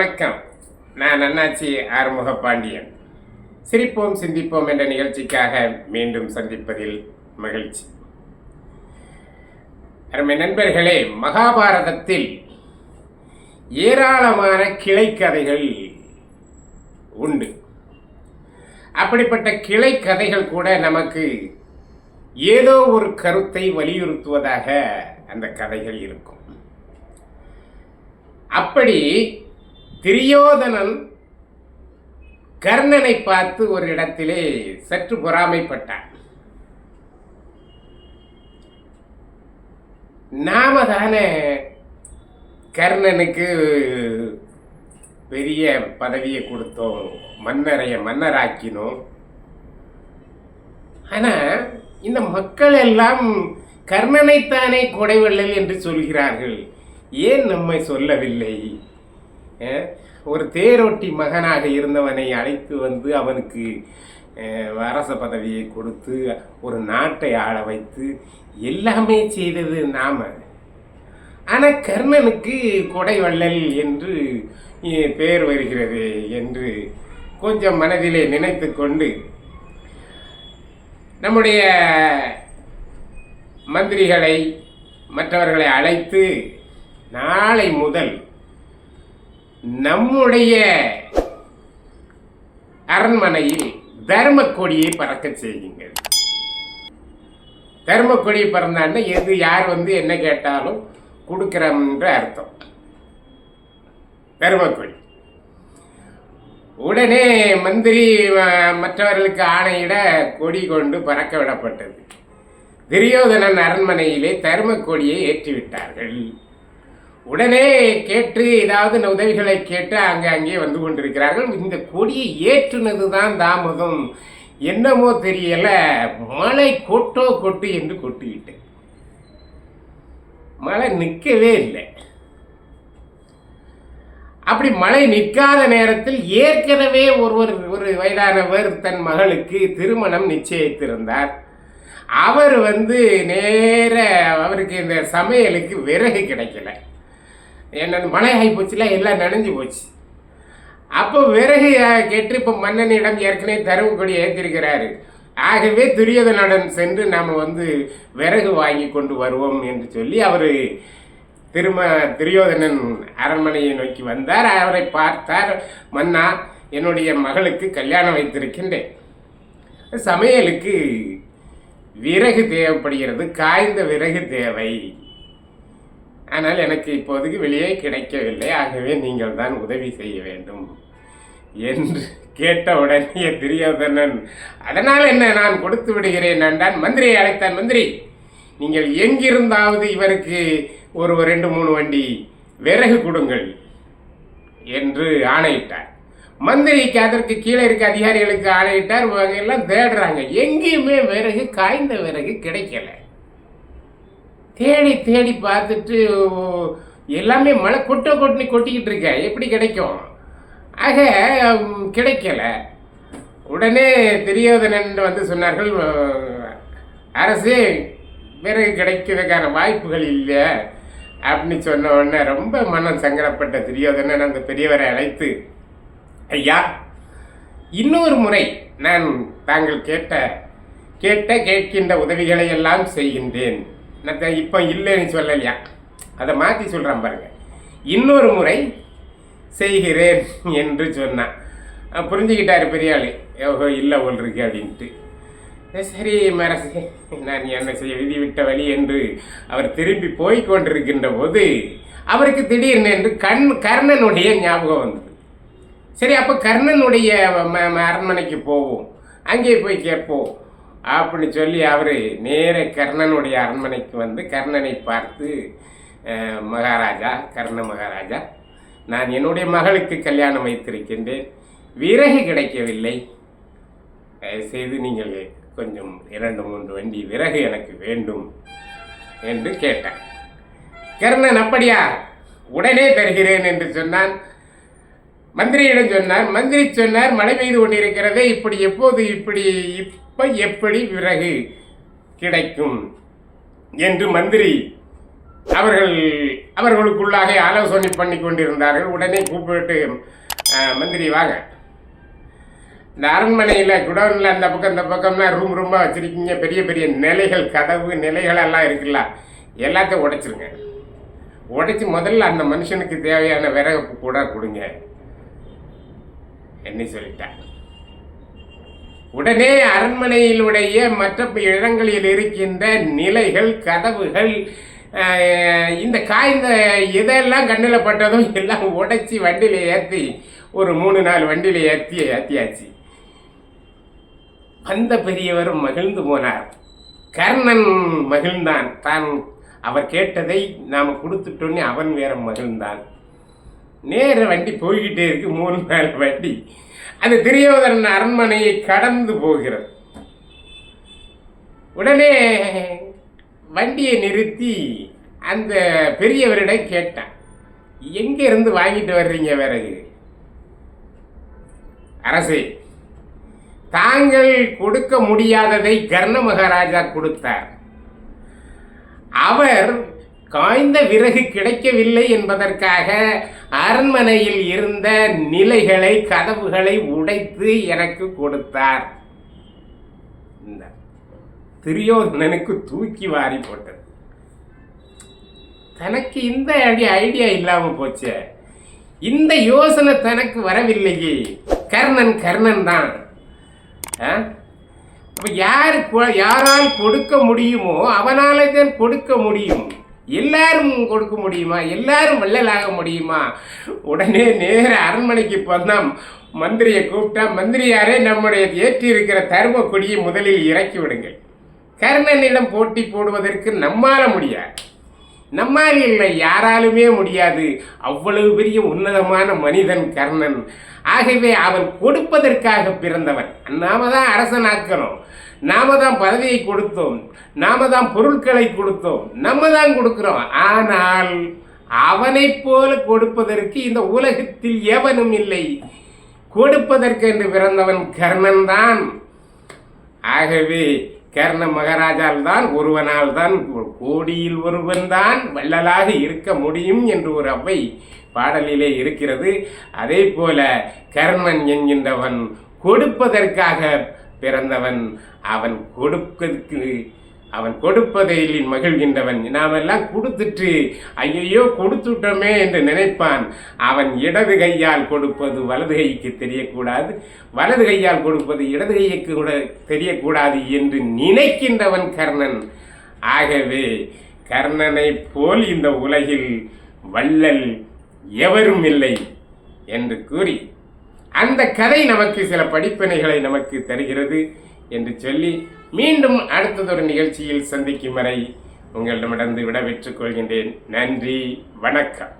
வணக்கம். நான் அண்ணாச்சி ஆறுமுக பாண்டியன். சிரிப்போம் சிந்திப்போம் என்ற நிகழ்ச்சிக்காக மீண்டும் சந்திப்பதில் மகிழ்ச்சி. அருமை நண்பர்களே மகாபாரதத்தில் ஏராளமான கிளைக்கதைகள் உண்டு. அப்படிப்பட்ட கிளை கதைகள் கூட நமக்கு ஏதோ ஒரு கருத்தை வலியுறுத்துவதாக அந்த கதைகள் இருக்கும். அப்படி திரியோதனன் கர்ணனை பார்த்து ஒரு இடத்திலே சற்று பொறாமைப்பட்டான். நாம தானே கர்ணனுக்கு பெரிய பதவியை கொடுத்தோம் மன்னரைய மன்னராக்கினோம். ஆனா இந்த மக்கள் எல்லாம் கர்ணனைத்தானே கொடைவள்ளல் என்று சொல்கிறார்கள். ஏன் நம்மை சொல்லவில்லை? ஒரு தேரோட்டி மகனாக இருந்தவனை அழைத்து வந்து அவனுக்கு அரச பதவியை கொடுத்து ஒரு நாட்டை ஆள வைத்து எல்லாமே செய்தது நாம. ஆனால் கர்ணனுக்கு கொடைவள்ளல் என்று பெயர் வருகிறது என்று கொஞ்சம் மனதிலே நினைத்து கொண்டு நம்முடைய மந்திரிகளை மற்றவர்களை அழைத்து நாளை முதல் நம்முடைய அரண்மனையில் தர்ம கொடியை பறக்க செய்யுங்க தர்ம கொடி பறந்தான்னா எது யார் வந்து என்ன கேட்டாலும் கொடுக்குறோம்ன்ற அர்த்தம். தர்மக்கொடி. உடனே மந்திரி மற்றவர்களுக்கு ஆணையிட கொடி கொண்டு பறக்க விடப்பட்டது. துரியோதனன் அரண்மனையிலே தர்ம கொடியை ஏற்றிவிட்டார்கள். உடனே கேட்டு ஏதாவது உதவிகளை கேட்டு அங்கே அங்கே வந்து கொண்டிருக்கிறார்கள். இந்த கொடியை ஏற்றுனது தான் தாமதம். என்னமோ தெரியல மழை கொட்டோ கொட்டு என்று கொட்டிவிட்டு. மழை நிற்கவே இல்லை. அப்படி மழை நிற்காத நேரத்தில் ஏற்கனவே ஒருவர் ஒரு வயதானவர் தன் மகளுக்கு திருமணம் நிச்சயித்திருந்தார். அவர் வந்து நேர அவருக்கு இந்த சமையலுக்கு விறகு கிடைக்கல. என்ன மழை ஆகி போச்சுல எல்லாம் நனைஞ்சு போச்சு. அப்போ விறகு கெட்டு கேட்டு இப்போ மன்னனிடம் ஏற்கனவே தரவு கொடி ஏற்றிருக்கிறாரு ஆகவே துரியோதனுடன் சென்று நாம் வந்து விறகு வாங்கி கொண்டு வருவோம் என்று சொல்லி அவர் திரும துரியோதனன் அரண்மனையை நோக்கி வந்தார். அவரை பார்த்தார் மன்னா என்னுடைய மகளுக்கு கல்யாணம் வைத்திருக்கின்றேன். சமையலுக்கு விறகு தேவைப்படுகிறது காய்ந்த விறகு தேவை. ஆனால் எனக்கு இப்போதைக்கு வெளியே கிடைக்கவில்லை. ஆகவே நீங்கள் தான் உதவி செய்ய வேண்டும் என்று கேட்ட உடனே துரியோதனன் அதனால் என்ன நான் கொடுத்து விடுகிறேன்? என்றான். மந்திரியை அழைத்தான் மந்திரி. நீங்கள் எங்கிருந்தாவது இவருக்கு ஒரு ரெண்டு மூணு வண்டி விறகு கொடுங்கள் என்று ஆணையிட்டார். மந்திரிக்கு அதற்கு கீழே இருக்க அதிகாரிகளுக்கு ஆணையிட்டார். இவங்க எல்லாம் தேடுறாங்க. எங்கேயுமே விறகு காய்ந்த விறகு கிடைக்கல. தேடி தேடி பார்த்துட்டு எல்லாமே மழை கொட்ட கொட்டினி கொட்டிக்கிட்டு இருக்க எப்படி கிடைக்கும்? ஆக கிடைக்கல. உடனே தெரியாதனன் வந்து சொன்னார்கள் அரசு பிறகு கிடைக்கிறதுக்கான வாய்ப்புகள் இல்லை. அப்படின்னு சொன்ன உடனே ரொம்ப மனம் சங்கடப்பட்ட துரியோதனன் அந்த பெரியவரை அழைத்து ஐயா இன்னொரு முறை நான் தாங்கள் கேட்ட கேட்ட கேட்கின்ற உதவிகளை எல்லாம் செய்கின்றேன். நான் இப்போ இல்லைன்னு சொல்லலையா? அதை மாற்றி சொல்கிறேன் பாருங்கள் இன்னொரு முறை செய்கிறேன் என்று சொன்னான். புரிஞ்சுக்கிட்டாரு பெரிய ஆளு ஓஹோ இல்லை போல் இருக்கு அப்படின்ட்டு. சரி மரசே நான் என்ன செய்ய விதி விட்ட வழி என்று அவர் திரும்பி போய் கொண்டிருக்கின்ற போது அவருக்கு திடீர்னு என்று கண் கர்ணனுடைய ஞாபகம் வந்தது. சரி அப்போ கர்ணனுடைய ம- அரண்மனைக்கு போவோம். அங்கே போய் கேட்போம். அப்படின்னு சொல்லி அவர் நேர கர்ணனுடைய அரண்மனைக்கு வந்து கர்ணனை பார்த்து மகாராஜா கர்ண மகாராஜா நான் என்னுடைய மகளுக்கு கல்யாணம் வைத்திருக்கின்றேன். விறகு கிடைக்கவில்லை. செய்து நீங்கள் கொஞ்சம் இரண்டு மூன்று வண்டி விறகு எனக்கு வேண்டும் என்று கேட்டார். கர்ணன் அப்படியா? உடனே தருகிறேன் என்று சொன்னான். மந்திரியிடம் சொன்னார் மந்திரி சொன்னார் மழை பெய்து கொண்டிருக்கிறதே இப்படி எப்போது இப்படி இப்ப எப்படி விறகு கிடைக்கும்? என்று மந்திரி அவர்கள் அவர்களுக்குள்ளாக ஆலோசனை பண்ணி கொண்டிருந்தார்கள். உடனே கூப்பிட்டு மந்திரி வாங்க. இந்த அரண்மனையில் குடோனில் அந்த பக்கம் இந்த பக்கம்னா ரூம் ரூமாக வச்சுருக்கீங்க. பெரிய பெரிய நிலைகள் கதவு நிலைகள் எல்லாம் இருக்குல்ல. எல்லாத்தையும் உடைச்சிருங்க. உடைச்சி முதல்ல அந்த மனுஷனுக்கு தேவையான விறகு கூட கொடுங்க. என்னை சொல்லிட்டார். உடனே அரண்மனையிலுடைய மற்ற இடங்களில் இருக்கின்ற நிலைகள் கதவுகள் இந்த காய்ந்த இதெல்லாம் கண்ணில் பட்டதும் எல்லாம் உடைச்சி வண்டியில் ஏற்றி ஒரு மூணு நாலு வண்டியில் ஏற்றி ஏற்றியாச்சு வந்த பெரியவரும் மகிழ்ந்து போனார். கர்ணன் மகிழ்ந்தான். தான் அவர் கேட்டதை நாம் கொடுத்துட்டோன்னே அவன் வேற மகிழ்ந்தான். நேர வண்டி போய்கிட்டே இருக்கு மூணு நாள் வண்டி. அந்த துரியோதனன் அரண்மனையை கடந்து போகிறது. உடனே வண்டியை நிறுத்தி அந்த பெரியவரிடம் கேட்டான் எங்கே இருந்து வாங்கிட்டு வர்றீங்க விறகு? அரசே தாங்கள் கொடுக்க முடியாததை கர்ண மகாராஜா கொடுத்தார். அவர் காய்ந்த விறகு கிடைக்கவில்லை என்பதற்காக அரண்மனையில் இருந்த நிலைகளை கதவுகளை உடைத்து எனக்கு கொடுத்தார். இந்த துரியோதனனுக்கு தூக்கி வாரி போட்டது. தனக்கு இந்த அடி ஐடியா இல்லாம போச்சே. இந்த யோசனை தனக்கு வரவில்லையே. கர்ணன் கர்ணன் தான். ஆ? யாரு யாரால் கொடுக்க முடியுமோ அவனால தான் கொடுக்க முடியும். எல்லாரும் கொடுக்க முடியுமா? எல்லாரும் வள்ளலாக முடியுமா? உடனே நேர அரண்மனைக்கு போனால் மந்திரியை கூப்பிட்டா மந்திரியாரே நம்முடைய ஏற்றி இருக்கிற தர்ம கொடியை முதலில் இறக்கி விடுங்கள். கர்ணனிடம் போட்டி போடுவதற்கு நம்மால முடியாது. நம்மால் இல்லை யாராலுமே முடியாது. அவ்வளவு பெரிய உன்னதமான மனிதன் கர்ணன். ஆகவே அவன் கொடுப்பதற்காக பிறந்தவன். நாம தான் அரசனாக்கணும். நாம தான் பதவியை கொடுத்தோம். நாம தான் பொருட்களை கொடுத்தோம். நம்ம தான் கொடுக்கிறோம். ஆனால் அவனைப் போல கொடுப்பதற்கு இந்த உலகத்தில் எவனும் இல்லை. கொடுப்பதற்கு என்று பிறந்தவன் கர்ணன் தான். ஆகவே கர்ண மகாராஜால் தான் ஒருவனால் தான் கோடியில் ஒருவன் தான் வள்ளலாக இருக்க முடியும் என்று ஒரு அவ்வை பாடலிலே இருக்கிறது. அதே போல கர்ணன் என்கின்றவன் கொடுப்பதற்காக பிறந்தவன். அவன் கொடுப்பதற்கு அவன் கொடுப்பதையில் மகிழ்கின்றவன். நாமெல்லாம் கொடுத்துட்டு ஐயையோ கொடுத்துட்டோமே என்று நினைப்பான். அவன் இடது கையால் கொடுப்பது வலது கைக்கு தெரியக்கூடாது. வலது கையால் கொடுப்பது இடது கைக்கு கூட தெரியக்கூடாது என்று நினைக்கின்றவன் கர்ணன். ஆகவே கர்ணனைப் போல் இந்த உலகில் வள்ளல் எவரும் இல்லை என்று கூறி அந்த கதை நமக்கு சில படிப்பினைகளை நமக்கு தருகிறது. என்று சொல்லி மீண்டும் அடுத்ததொரு நிகழ்ச்சியில் சந்திக்கும் வரை உங்களிடமிருந்து விட கொள்கின்றேன். நன்றி வணக்கம்.